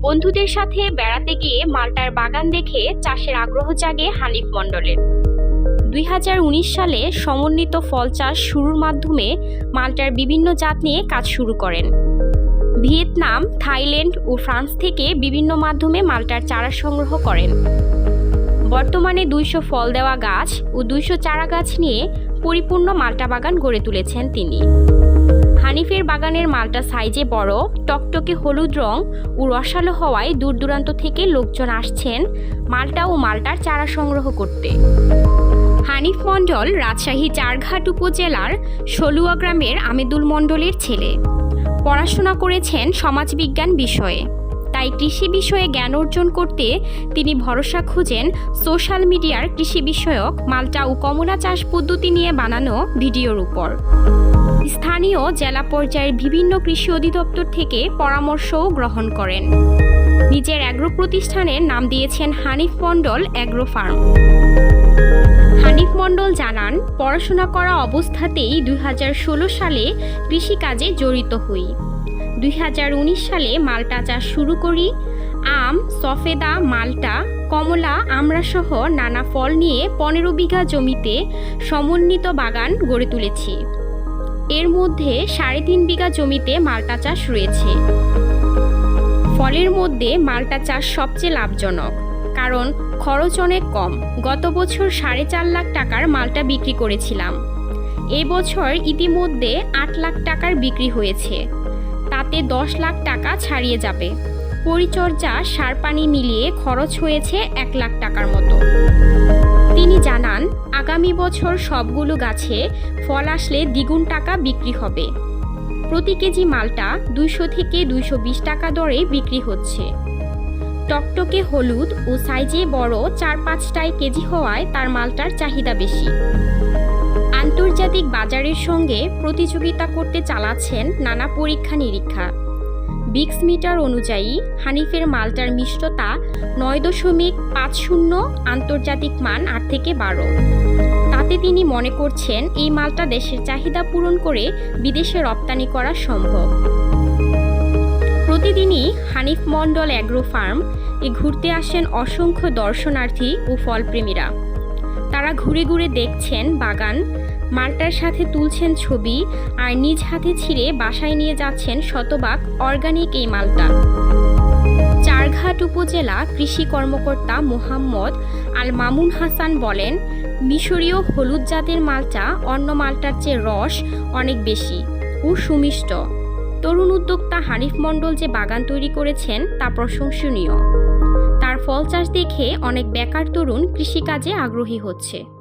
বন্ধুদের সাথে বেড়াতে গিয়ে মাল্টার বাগান দেখে চাষের আগ্রহ জাগে হানিফ মণ্ডলের। দুই হাজার উনিশ সালে সমন্বিত ফল চাষ শুরুর মাধ্যমে মাল্টার বিভিন্ন জাত নিয়ে কাজ শুরু করেন। ভিয়েতনাম, থাইল্যান্ড ও ফ্রান্স থেকে বিভিন্ন মাধ্যমে মাল্টার চারা সংগ্রহ করেন। বর্তমানে দুইশো ফল দেওয়া গাছ ও দুইশো চারা গাছ নিয়ে পরিপূর্ণ মাল্টা বাগান গড়ে তুলেছেন তিনি। হানিফের বাগানের মালটা সাইজে বড়, টকটকে হলুদ রং ও রসালো হওয়ায় দূর দূরান্ত থেকে লোকজন আসছেন মালটা ও মালটার চারা সংগ্রহ করতে। হানিফ মণ্ডল রাজশাহী চারঘাট উপজেলার সলুয়া গ্রামের আমেদুল মণ্ডলের ছেলে। পড়াশোনা করেছেন সমাজবিজ্ঞান বিষয়ে। তাই কৃষি বিষয়ে জ্ঞান অর্জন করতে তিনি ভরসা খুঁজেন সোশ্যাল মিডিয়ার কৃষি বিষয়ক মালটা ও কমলা চাষ পদ্ধতি নিয়ে বানানো ভিডিওর উপর। স্থানীয় জেলা পর্যায়ের বিভিন্ন কৃষি অধিদপ্তর থেকে পরামর্শও গ্রহণ করেন। নিজের অ্যাগ্রো প্রতিষ্ঠানের নাম দিয়েছেন হানিফ মণ্ডল অ্যাগ্রো ফার্ম। হানিফ মণ্ডল জানান, পড়াশোনা করা অবস্থাতেই দুই হাজার ষোলো সালে কৃষিকাজে জড়িত হই। দুই হাজার উনিশ সালে মালটা চাষ শুরু করি। আম, সফেদা, মালটা, কমলা আমড়াসহ নানা ফল নিয়ে পনেরো বিঘা জমিতে সমন্বিত বাগান গড়ে তুলেছি। এর মধ্যে সাড়ে তিন বিঘা জমিতে মালটা চাষ রয়েছে। ফলের মধ্যে মালটা চাষ সবচেয়ে লাভজনক, কারণ খরচ অনেক কম। গত বছর সাড়ে চার লাখ টাকার মালটা বিক্রি করেছিলাম। এবছর ইতিমধ্যে আট লাখ টাকার বিক্রি হয়েছে। তাতে দশ লাখ টাকা ছাড়িয়ে যাবে। পরিচর্যা সার পানি মিলিয়ে খরচ হয়েছে এক লাখ টাকার মতো। আগামী বছর সবগুলো গাছে ফল আসলে দ্বিগুণ টাকা বিক্রি হবে। প্রতি কেজি মালটা দুইশো থেকে দুইশো বিশ টাকা দরে বিক্রি হচ্ছে। টকটকে হলুদ ও সাইজে বড় চার পাঁচটায় কেজি হওয়ায় তার মালটার চাহিদা বেশি। আন্তর্জাতিক বাজারের সঙ্গে প্রতিযোগিতা করতে চালাচ্ছেন নানা পরীক্ষা নিরীক্ষা। বিক্স মিটার অনুযায়ী হানিফের মালটার মিষ্টতা নয় দশমিক পাঁচ শূন্য আন্তর্জাতিক মান আট থেকে বারো। তাতে তিনি মনে করছেন এই মালটা দেশের চাহিদা পূরণ করে বিদেশে রপ্তানি করা সম্ভব। প্রতিদিনই হানিফ মণ্ডল অ্যাগ্রো ফার্ম এ ঘুরতে আসেন অসংখ্য দর্শনার্থী ও ফলপ্রেমীরা। তারা ঘুরে ঘুরে দেখছেন বাগান, মালটার সাথে তুলছেন ছবি আর নিজ হাতে ছিঁড়ে বাসায় নিয়ে যাচ্ছেন শতভাগ অর্গানিক এই মালটা। চারঘাট উপজেলা কৃষি কর্মকর্তা মোহাম্মদ আল মামুন হাসান বলেন মিশরীয় হলুদ জাতের মালটা অন্য মালটার চেয়ে রস অনেক বেশি ও সুমিষ্ট। তরুণ উদ্যোক্তা হানিফ মণ্ডল যে বাগান তৈরি করেছেন তা প্রশংসনীয়। তার ফল চাষ দেখে অনেক বেকার তরুণ কৃষিকাজে আগ্রহী হচ্ছে।